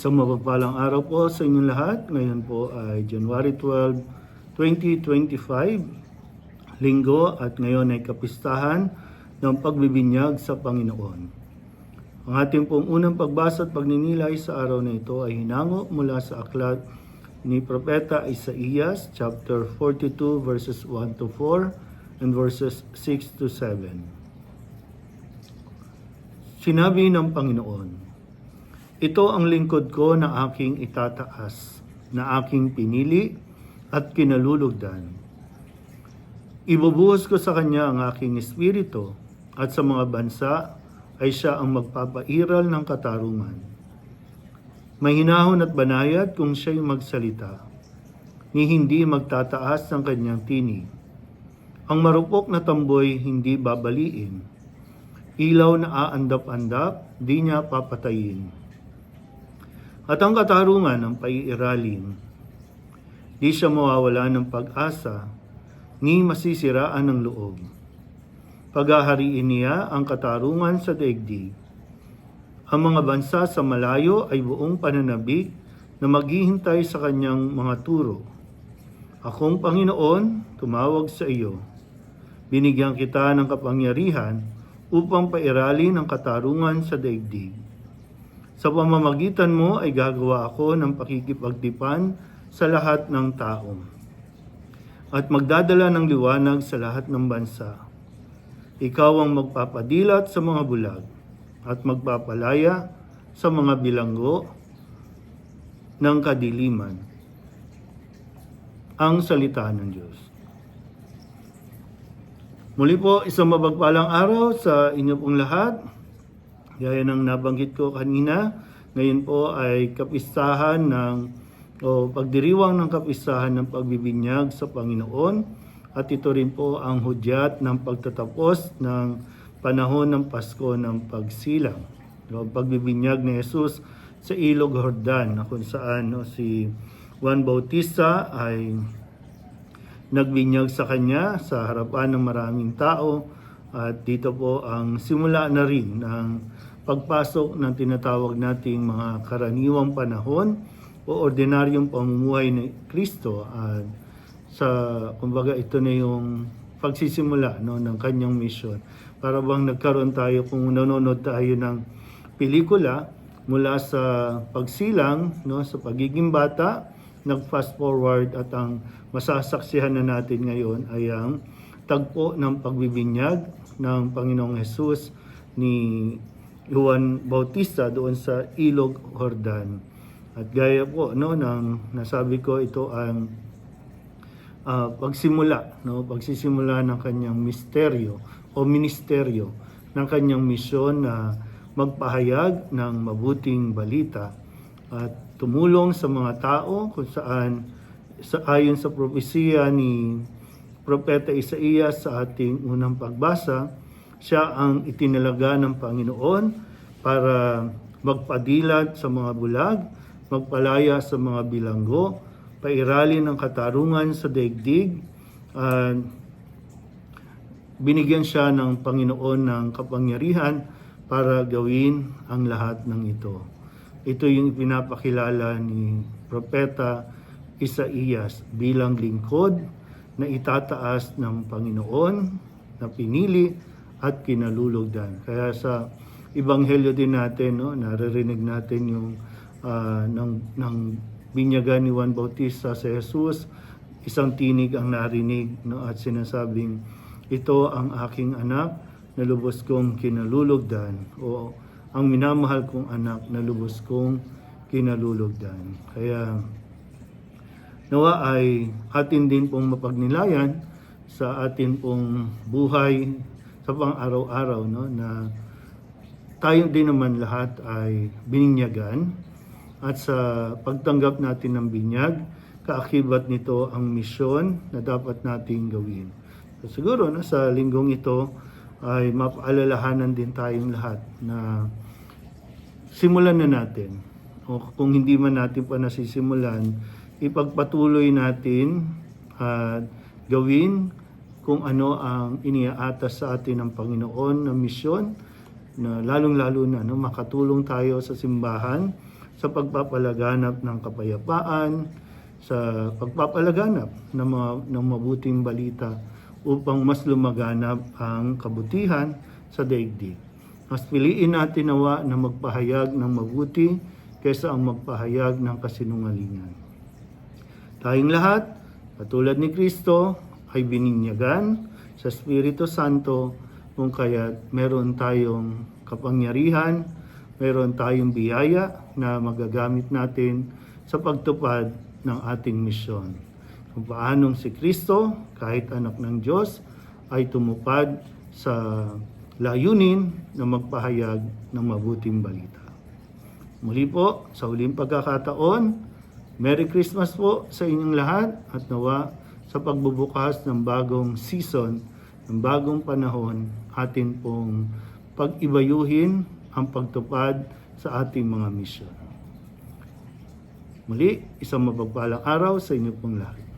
Isang mapagpalang araw po sa inyong lahat. Ngayon po ay January 12, 2025, linggo at ngayon ay kapistahan ng pagbibinyag sa Panginoon. Ang ating pong unang pagbasa at pagninilay sa araw na ito ay hinango mula sa aklat ni Propeta Isaías chapter 42 verses 1 to 4 and verses 6 to 7. Sinabi ng Panginoon, Ito ang lingkod ko na aking itataas, na aking pinili at kinalulugdan. Ibubuhos ko sa kanya ang aking espiritu at sa mga bansa ay siya ang magpapairal ng katarungan. Mahinahon at banayad kung siya'y magsalita, ni hindi magtataas ng kanyang tinig. Ang marupok na tamboy hindi babaliin. Ilaw na aandap-andap, di niya papatayin. At ang katarungan ang paiiralin. Di siya mawawala ng pag-asa, ni masisiraan ng loob. Paghahariin niya ang katarungan sa daigdig. Ang mga bansa sa malayo ay buong pananabik na maghihintay sa kanyang mga turo. Akong Panginoon, tumawag sa iyo. Binigyan kita ng kapangyarihan upang pairalin ang katarungan sa daigdig. Sa pamamagitan mo ay gagawa ako ng pakikipagtipan sa lahat ng tao at magdadala ng liwanag sa lahat ng bansa. Ikaw ang magpapadilat sa mga bulag at magpapalaya sa mga bilanggo ng kadiliman. Ang salita ng Diyos. Muli po, isang mabagpalang araw sa inyo pong lahat. Gaya ng nabanggit ko kanina, ngayon po ay kapistahan ng o pagdiriwang ng kapistahan ng pagbibinyag sa Panginoon at ito rin po ang hudyat ng pagtatapos ng panahon ng Pasko ng pagsilang. O pagbibinyag ni Jesus sa Ilog Jordan na kung saan no, si Juan Bautista ay nagbinyag sa kanya sa harapan ng maraming tao at dito po ang simula na rin ng pagpasok ng tinatawag nating mga karaniwang panahon o ordinaryong pamumuhay ni Kristo at sa kumbaga ito na yung pagsisimula no ng kanyang mission para bang nagkaroon tayo kung nanonood tayo ng pelikula mula sa pagsilang no sa pagiging bata nag fast forward at ang masasaksihan na natin ngayon ay ang tagpo ng pagbibinyag ng Panginoong Hesus ni Juan Bautista doon sa Ilog Jordan. At gaya po no ng nasabi ko ito ang ah, pagsimula no pagsisimula ng kanyang misteryo o ministeryo ng kanyang misyon na magpahayag ng mabuting balita at tumulong sa mga tao kung saan sa ayon sa propesiya ni Propeta Isaías sa ating unang pagbasa, siya ang itinalaga ng Panginoon para magpadilat sa mga bulag, magpalaya sa mga bilanggo, pairalin ng katarungan sa daigdig, at binigyan siya ng Panginoon ng kapangyarihan para gawin ang lahat ng ito. Ito yung pinapakilala ni Propeta Isaías bilang lingkod na itataas ng Panginoon na pinili at kinalulugdan. Kaya sa Ebanghelyo din natin, no, naririnig natin yung ah, ng, ng binyagan ni Juan Bautista sa Jesus, isang tinig ang narinig no, at sinasabing, ito ang aking anak na lubos kong kinalulugdan o ang minamahal kong anak na lubos kong kinalulugdan. Kaya nawa ay atin din pong mapagnilayan sa atin pong buhay sa pang-araw-araw no, na tayo din naman lahat ay bininyagan at sa pagtanggap natin ng binyag, kaakibat nito ang misyon na dapat nating gawin. So, siguro no, sa linggong ito ay mapaalalahanan din tayong lahat na simulan na natin. O kung hindi man natin pa nasisimulan, ipagpatuloy natin at gawin kung ano ang iniaatas sa atin ng Panginoon na misyon na lalong-lalo na no, makatulong tayo sa simbahan sa pagpapalaganap ng kapayapaan, sa pagpapalaganap ng, mga, ng mabuting balita upang mas lumaganap ang kabutihan sa daigdig. Mas piliin natin nawa na magpahayag ng mabuti kaysa ang magpahayag ng kasinungalingan. Tayong lahat, katulad ni Kristo, ay bininyagan sa Espiritu Santo kung kaya meron tayong kapangyarihan, meron tayong biyaya na magagamit natin sa pagtupad ng ating misyon. Kung paanong si Kristo, kahit anak ng Diyos, ay tumupad sa layunin na magpahayag ng mabuting balita. Muli po, sa huling pagkakataon, Merry Christmas po sa inyong lahat at nawa sa pagbubukas ng bagong season, ng bagong panahon, atin pong pag-ibayuhin ang pagtupad sa ating mga misyon. Muli, isang mapagpalang araw sa inyo pong lahat.